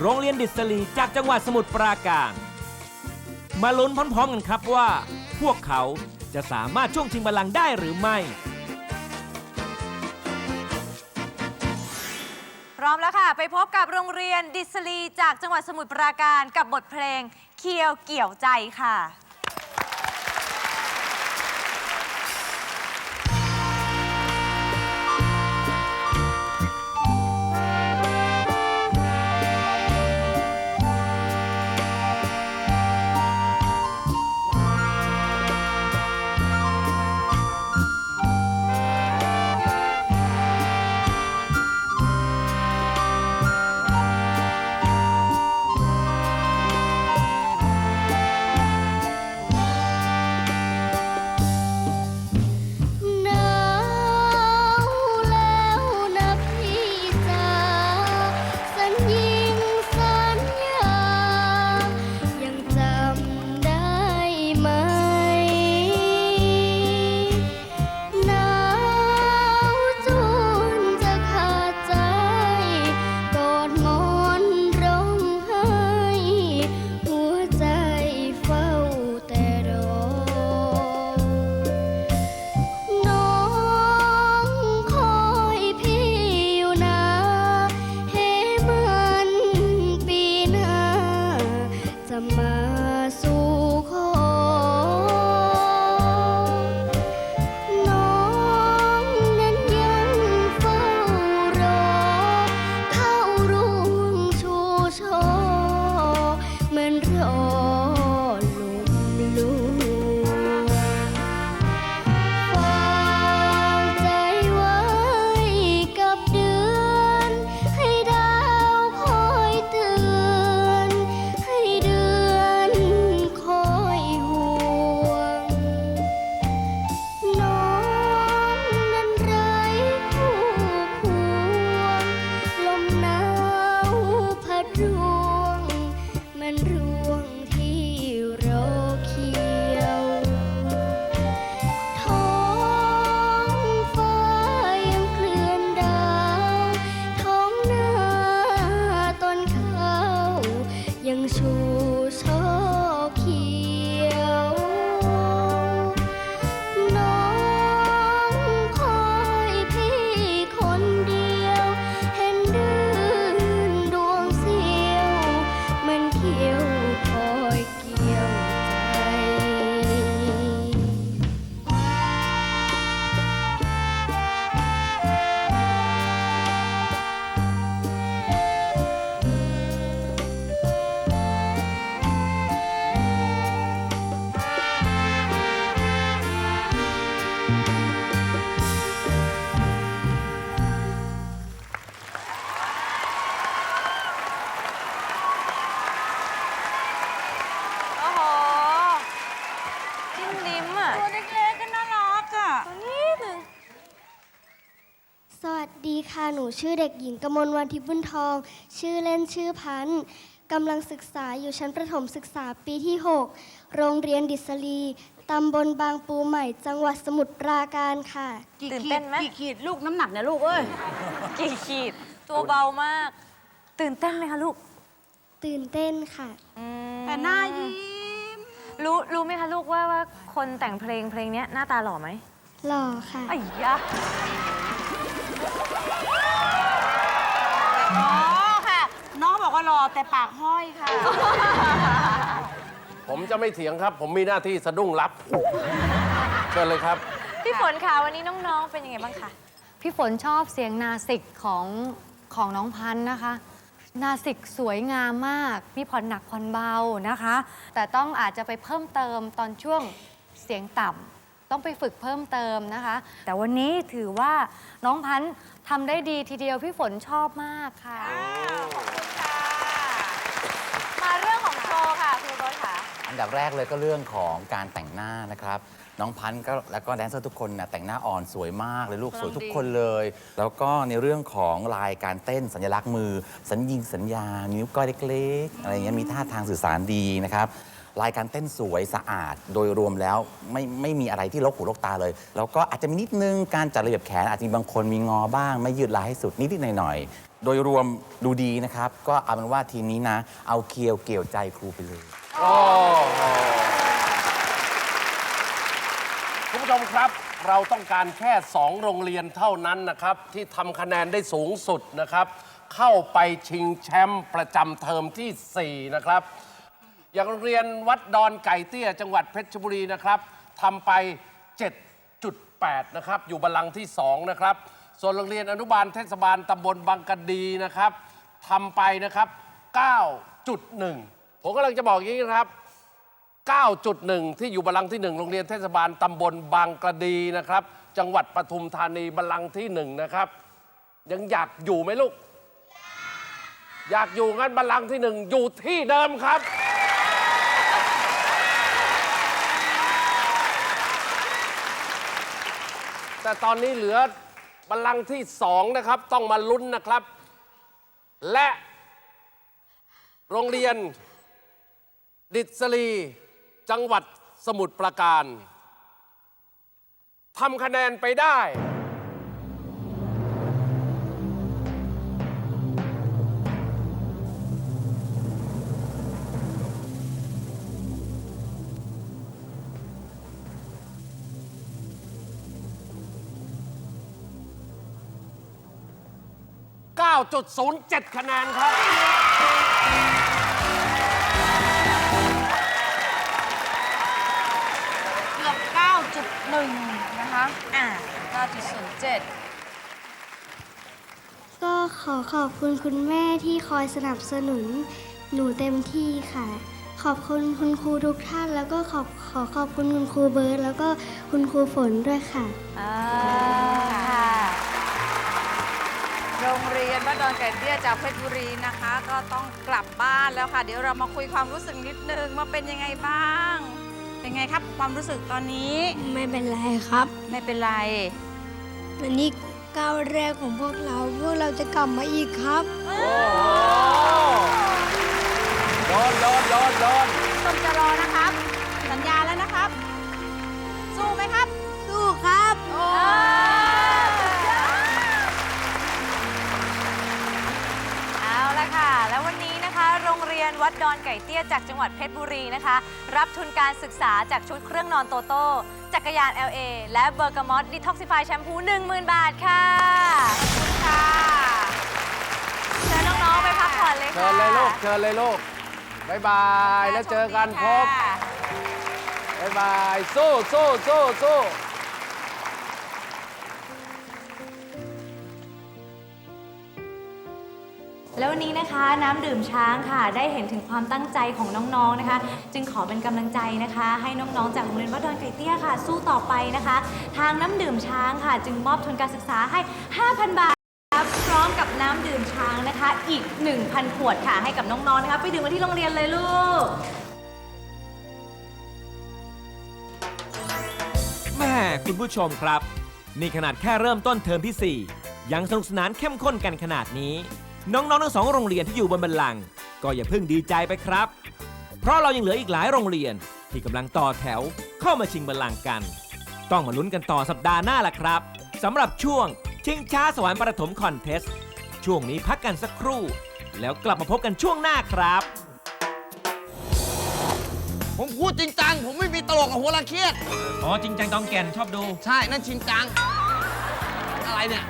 โรงเรียนดิสลีจากจังหวัดสมุทรปราการ มาลุ้นพร้อมๆกันครับว่า พวกเขาจะสามารถช่วงชิงบัลลังก์ได้หรือไม่ พร้อมแล้วค่ะ ไปพบกับโรงเรียนดิสลีจากจังหวัดสมุทรปราการกับบทเพลงเคียวเกี่ยวใจค่ะ ยั ค่ะ หนูชื่อเด็กหญิงกมลวันทิพย์บุญทอง ชื่อเล่นชื่อพันธ์กำลังศึกษาอยู่ชั้นประถมศึกษาปีที่ 6 โรงเรียนดิสลีตำบลบางปูใหม่ จังหวัดสมุทรปราการค่ะ กี่ตื่นขีเต้ดนไหม กี่ขีดลูกน้ำหนักเนี่ยลูกเอ้ย กี่ขีด ตัวเบามากตื่นเต้นไหมคะลูก ตื่นเต้นค่ะ อืมแต่หน้ายิ้ม รู้รู้ไหมคะลูกว่าว่าคนแต่งเพลงเพลงเนี้ยหน้าตาหล่อไหมหล่อค่ะ ไอ้ยะ อบอกว่ารอแต่ปากห้อยค่ะ ผมจะไม่เถียงครับ ผมมีหน้าที่สะดุ้งรับ เชิญเลยครับ พี่ฝนค่ะวันนี้น้องๆ เป็นยังไงบ้างคะพี่ฝนชอบเสียงนาสิกของของน้องพันธ์นะคะ นาสิกสวยงามมากมีผ่อนหนักผ่อนเบานะคะ แต่ต้องอาจจะไปเพิ่มเติมตอนช่วงเสียงต่ำต้องไปฝึกเพิ่มเติมนะคะ แต่วันนี้ถือว่าน้องพันธ์ทำได้ดีทีเดียวพี่ฝนชอบมากค่ะเรื่องของโชว์ค่ะคุณโรสค่ะ อันดับแรกเลยก็เรื่องของการแต่งหน้านะครับ น้องพันธ์ก็แล้วก็แดนเซอร์ทุกคนนะแต่งหน้าอ่อนสวยมากเลยลูกสวยทุกคนเลย แล้วก็ในเรื่องของลายการเต้นสัญลักษณ์มือ สัญญิงสัญญา นิ้วก้อยเล็กๆอะไรเงี้ยมีท่าทางสื่อสารดีนะครับลายการเต้นสวยสะอาดโดยรวมแล้วไม่ไม่มีอะไรที่ลกหูลกตาเลย แล้วก็อาจจะมีนิดนึงการจัดระเบียบแขนอาจจะมีบางคนมีงอบ้าง ไม่ยืดลายให้สุดนิดๆหน่อยๆโดยรวมดูดีนะครับ ก็เอาเป็นว่าทีมนี้นะ เอาเคียวเกี่ยวใจครูไปเลย โอ้โหคุณผู้ช มครับ เราต้องการแค่ 2 โรงเรียนเท่านั้นนะครับ ที่ทำคะแนนได้สูงสุดนะครับ เข้าไปชิงแชมป์ประจำเทอมทีสี่ 4 นะครับ อย่างโรงเรียนวัดดอนไก่เตี้ย จังหวัดเพชรบุรีนะครับทำไป 7.8 นะครับ อยู่บัลลังก์ที่ 2 นะครับ ส่วนโรงเรียนอนุบาลเทศบาลตำบลบางกะดีนะครับทำไปนะครับ 9.1 ผมกำลังจะบอกอย่างนี้นะครับ 9.1 ที่อยู่บัลลังก์ที่ 1 โรงเรียนเทศบาลตำบลบางกระดีนะครับ จังหวัดปทุมธานีบัลลังก์ที่ 1 นะครับ ยังอยากอยู่ไหมลูก อยากอยู่งั้นบัลลังก์ที่ 1 อยู่ที่เดิมครับ แต่ตอนนี้เหลือบัลลังก์ที่ 2 นะครับ ต้องมาลุ้นนะครับ และโรงเรียนดิษลี จังหวัดสมุทรปราการทำคะแนนไปได้ 9.07 คะแนนครับ 9.1นะคะอ่า9.07ก็ขอขอบคุณคุณแม่ที่คอยสนับสนุนหนูเต็มที่ค่ะ ขอบคุณคุณครูทุกท่าน แล้วก็ขอบขอขอบคุณคุณครูเบิร์ตแล้วก็คุณครูฝนด้วยค่ะอ่าค่ะ โรงเรียนบ้านดอนไก่เตี้ยจากเพชรบุรีนะคะ ก็ต้องกลับบ้านแล้วค่ะ เดี๋ยวเรามาคุยความรู้สึกนิดนึงว่าเป็นยังไงบ้าง เป็นไงครับความรู้สึกตอนนี้ ไม่เป็นไรครับ ไม่เป็นไร วันนี้ก้าวแรกของพวกเรา พวกเราจะกลับมาอีกครับ โอ้โหโดนโดนโดนโดน ยนวัดดอนไก่เตี้ยจากจังหวัดเพชรบุรีนะคะ รับทุนการศึกษาจากชุดเครื่องนอนโตโต้จักรยาน LA และเบอร์กามอตดีท็อกซิฟายแชมพู 10,000 บาทค่ะค่ะเชิญน้องๆไปพักผ่อนเลยเชิค่ะญเลยลูกเชิญเลยลูกบายบายแล้วเจอกันพบค่ะบายบาย สู้สู้สู้สู้ แล้ววันนี้นะคะน้ำดื่มช้างค่ะ ได้เห็นถึงความตั้งใจของน้องๆนะคะ จึงขอเป็นกำลังใจนะคะ ให้น้องๆจากโรงเรียนวัดดอนไก่เตี้ยค่ะ สู้ต่อไปนะคะ ทางน้ำดื่มช้างค่ะ จึงมอบทุนการศึกษาให้ 5,000 บาทพร้อมกับน้ำดื่มช้างนะคะ อีก 1,000 ขวดค่ะให้กับน้องๆนะคะไปดื่มกันที่โรงเรียนเลยลูก แม่คุณผู้ชมครับ นี่ขนาดแค่เริ่มต้นเทอมที่ 4 ยังสนุกสนานเข้มข้นกันขนาดนี้ น้องๆทั้งสองโรงเรียนที่อยู่บนบันลังก์ก็อย่าเพิ่งดีใจไปครับ เพราะเรายังเหลืออีกหลายโรงเรียนที่กำลังต่อแถวเข้ามาชิงบัลลังก์กัน ต้องมาลุ้นกันต่อสัปดาห์หน้าล่ะครับสำหรับช่วงชิงช้าสวรรค์ประถมคอนเทสต์ช่วงนี้พักกันสักครู่ แล้วกลับมาพบกันช่วงหน้าครับ ผมพูดจริงจัง ผมไม่มีตลกกับหัวละเครียด อ๋อจริงจังตองแก่นชอบดู ใช่ นั่นจริงจัง อะไรเนี่ย